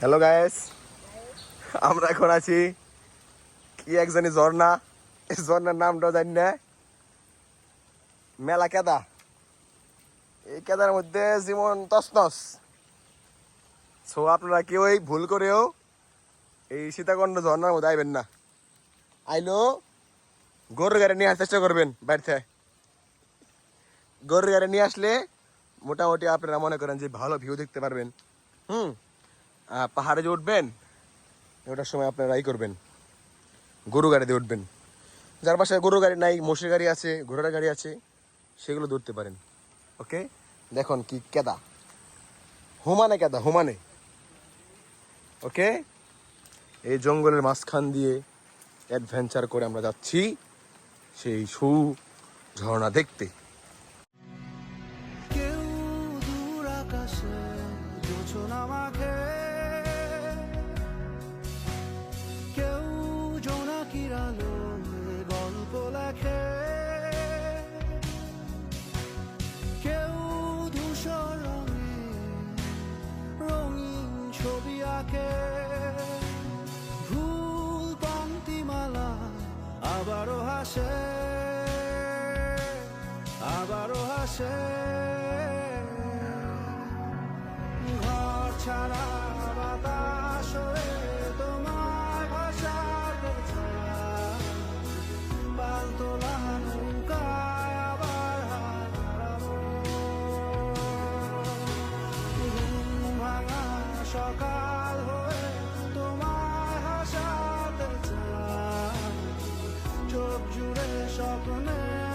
Hello guys আমরা এখন আছি কি একজনই ঝর্ণা। এই ঝর্ণার নামটাও জানি না। মেলা কেদা। এই কেদার মধ্যে জীবন তসনস সো আপনারা কেউই ভুল করেও এই সীতাকণ্ড ঝর্ণার মধ্যে আইবেন না। আইলো, গরুর গাড়ি নিয়ে আসার চেষ্টা করবেন বাড়িতে। গরুর গাড়ি নিয়ে আসলে মোটামুটি আপনারা মনে করেন যে ভালো ভিউ দেখতে পারবেন। হুম। পাহাড়ে যে উঠবেন, ওটার সময় আপনারা এই করবেন। গরু গাড়িতে উঠবেন। যার বাসায় গরু গাড়ি নাই, মোষের গাড়ি আছে, ঘোড়ার গাড়ি আছে, সেগুলো ধরতে পারেন। ওকে? দেখুন কি কেদা। হুমানে কেদা, হুমানে। ওকে? এই জঙ্গলের মাঝখান দিয়ে অ্যাডভেঞ্চার করে আমরা যাচ্ছি, সেই সু ঝর্ণা দেখতে। আঁকে ভুল পান্তিমালা আবারও হাসে আবারও হাসে। জুড়ে স্বপ্নের